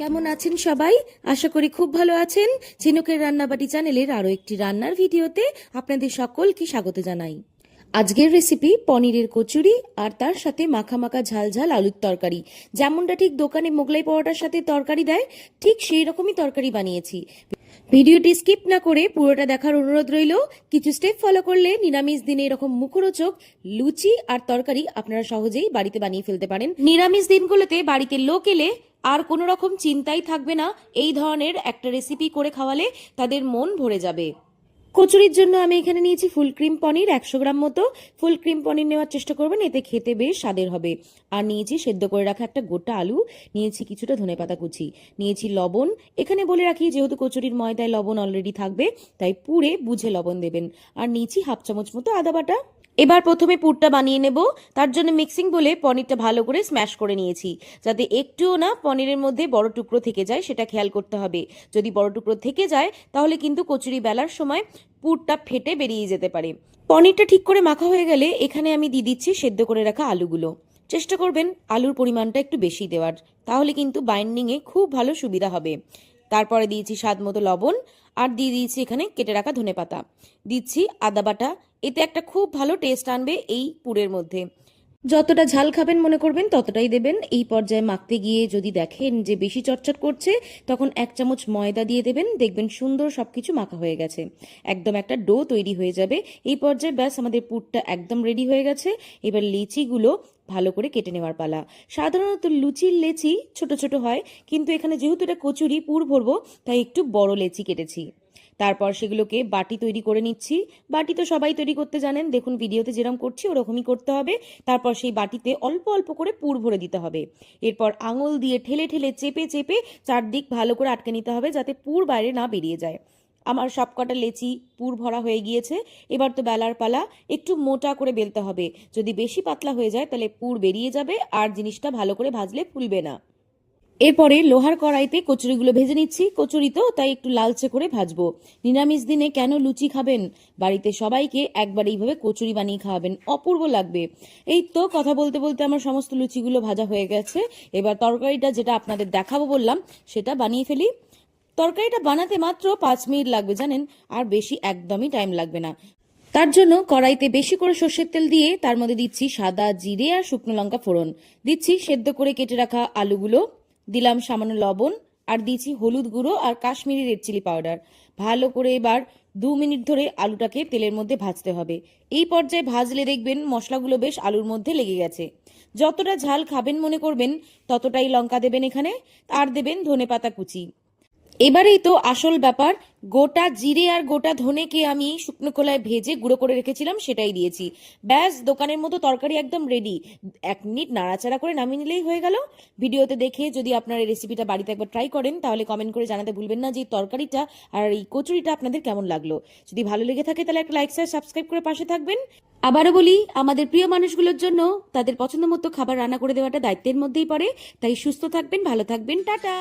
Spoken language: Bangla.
কেমন আছেন সবাই? আশা করি খুব ভালো আছেন। ঝিনুকের রান্নাবাটি চ্যানেলের আরও একটি রান্নার ভিডিওতে আপনাদের সকলকে স্বাগত জানাই। আজকের রেসিপি পনিরের কচুরি আর তার সাথে মাখা মাখা ঝাল ঝাল আলুর তরকারি। যেমনটা ঠিক দোকানে মোগলাই পরোটার সাথে তরকারি দেয়, ঠিক সেই রকমই তরকারি বানিয়েছি। ভিডিওটি স্কিপ না করে পুরোটা দেখার অনুরোধ রইল। কিছু স্টেপ ফলো করলে নিরামিষ দিনে এরকম মুখরোচক লুচি আর তরকারি আপনারা সহজেই বাড়িতে বানিয়ে ফেলতে পারেন। নিরামিষ দিনগুলোতে বাড়িতে লোক এলে আর কোনো রকম চিন্তাই থাকবে না। এই ধরনের একটা রেসিপি করে খাওয়ালে তাদের মন ভরে যাবে। কচুরির জন্য আমি এখানে নিয়েছি ফুল ক্রিম পনির, একশো গ্রাম মতো। ফুল ক্রিম পনির নেওয়ার চেষ্টা করবেন, এতে খেতে বেশ স্বাদের হবে। আর নিয়েছি সেদ্ধ করে রাখা একটা গোটা আলু, নিয়েছি কিছুটা ধনে পাতা কুচি, নিয়েছি লবণ। এখানে বলে রাখি, যেহেতু কচুরির ময়দায় লবণ অলরেডি থাকবে, তাই পুরে বুঝে লবণ দেবেন। আর নিয়েছি হাফ চামচ মতো আদা বাটা। এবার প্রথমে পুরটা বানিয়ে নেব। তার জন্য মিক্সিং বলে পনিরটা ভালো করে স্ম্যাশ করে নিয়েছি। যাতে একটুও না পনিরের মধ্যে বড় টুকরো থেকে যায়, সেটা খেয়াল করতে হবে। যদি বড় টুকরো থেকে যায়, তাহলে কিন্তু কচুরি বেলার সময় পুরটা ফেটে বেরিয়ে যেতে পারে। পনিরটা ঠিক করে মাখা হয়ে গেলে এখানে আমি দিয়ে দিচ্ছি সেদ্ধ করে রাখা আলুগুলো। চেষ্টা করবেন আলুর পরিমাণটা একটু বেশি দেওয়ার। তাহলে কিন্তু বাইন্ডিংয়ে খুব ভালো সুবিধা হবে। তারপরে দিয়েছি স্বাদ মতো লবণ। আর দিয়ে দিয়েছি এখানে কেটে রাখা ধনেপাতা। দিচ্ছি আদা বাটা এতে একটা খুব ভালো টেস্ট আনবে এই পুরের মধ্যে। যতটা ঝাল খাবেন মনে করবেন, ততটাই দেবেন। এই পর্যায়ে মাখতে গিয়ে যদি দেখেন যে বেশি চটচট করছে, তখন এক চামচ ময়দা দিয়ে দেবেন। দেখবেন সুন্দর সবকিছু মাখা হয়ে গেছে। একদম একটা ডো তৈরি হয়ে যাবে। এই পর্যায়ে ব্যাস আমাদের পুরটা একদম রেডি হয়ে গেছে। এবার লিচিগুলো ভালো করে কেটে নেওয়ার পালা। সাধারণত লুচির লেচি ছোট ছোট হয়, কিন্তু এখানে যেহেতু এটা কচুরি, পুর ভরবো, তাই একটু বড় লেচি কেটেছি। তারপর সেগুলোকে বাটি তৈরি করে নিচ্ছি। বাটি তো সবাই তৈরি করতে জানেন। দেখুন, ভিডিওতে যেরকম করছি, ওরকমই করতে হবে। তারপর সেই বাটিতে অল্প অল্প করে পুর ভরে দিতে হবে। এরপর আঙুল দিয়ে ঠেলে ঠেলে চেপে চেপে চারদিক ভালো করে আটকে নিতে হবে যাতে পুর বাইরে না বেরিয়ে যায়। আমার সবকটা লেচি পুর ভরা হয়ে গিয়েছে। এবার তো বেলার পালা। একটু মোটা করে বেলতে হবে। যদি বেশি পাতলা হয়ে যায়, তাহলে পুর বেরিয়ে যাবে। আর জিনিসটা ভালো করে ভাজলে ফুলবে না। এরপরে লোহার কড়াইতে কচুরিগুলো ভেজে নিচ্ছি। কচুরি তো, তাই একটু লালচে করে ভাজবো। নিরামিষ দিনে কেন লুচি খাবেন? বাড়িতে সবাইকে একবার এইভাবে কচুরি বানিয়ে খাওয়াবেন, অপূর্ব লাগবে। এই তো কথা বলতে বলতে আমার সমস্ত লুচিগুলো ভাজা হয়ে গেছে। এবার তরকারিটা যেটা আপনাদের দেখাবো বললাম, সেটা বানিয়ে ফেলি। তরকারিটা বানাতে মাত্র পাঁচ মিনিট লাগবে, জানেন? আর বেশি একদমই টাইম লাগবে না। তার জন্য কড়াইতে বেশি করে সর্ষের তেল দিয়ে তার মধ্যে দিচ্ছি সাদা জিরে আর শুকনো লঙ্কা ফোড়ন। দিচ্ছি সেদ্ধ করে কেটে রাখা আলুগুলো। দিলাম সামান্য লবণ, আর দিয়েছি হলুদ গুঁড়ো আর কাশ্মীরি রেড চিলি পাউডার ভালো করে এবার দু মিনিট ধরে আলুটাকে তেলের মধ্যে ভাজতে হবে। এই পর্যায়ে ভাজলে দেখবেন মশলাগুলো বেশ আলুর মধ্যে লেগে গেছে। যতটা ঝাল খাবেন মনে করবেন, ততটাই লঙ্কা দেবেন এখানে, আর দেবেন ধনে পাতা কুচি। এবারেই তো আসল ব্যাপার, গোটা জিরে আর গোটা ধনেকে আমি শুকনো খোলায় ভেজে গুঁড়ো করে রেখেছিলাম, সেটাই দিয়েছি। ব্যাস, দোকানের মতো তরকারি একদম রেডি এক মিনিট নাড়াচাড়া করে নামিয়ে নিলেই হয়ে গেল। ভিডিওতে দেখে যদি আপনার এই রেসিপিটা বাড়িতে একবার ট্রাই করেন, তাহলে কমেন্ট করে জানাতে ভুলবেন না যে তরকারিটা আর এই কচুরিটা আপনাদের কেমন লাগল। যদি ভালো লেগে থাকে, তাহলে একটা লাইক শেয়ার সাবস্ক্রাইব করে পাশে থাকবেন। আবারও বলি, আমাদের প্রিয় মানুষগুলোর জন্য তাদের পছন্দ মতো খাবার রান্না করে দেওয়াটা দায়িত্বের মধ্যেই পড়ে। তাই সুস্থ থাকবেন, ভালো থাকবেন, টাটা!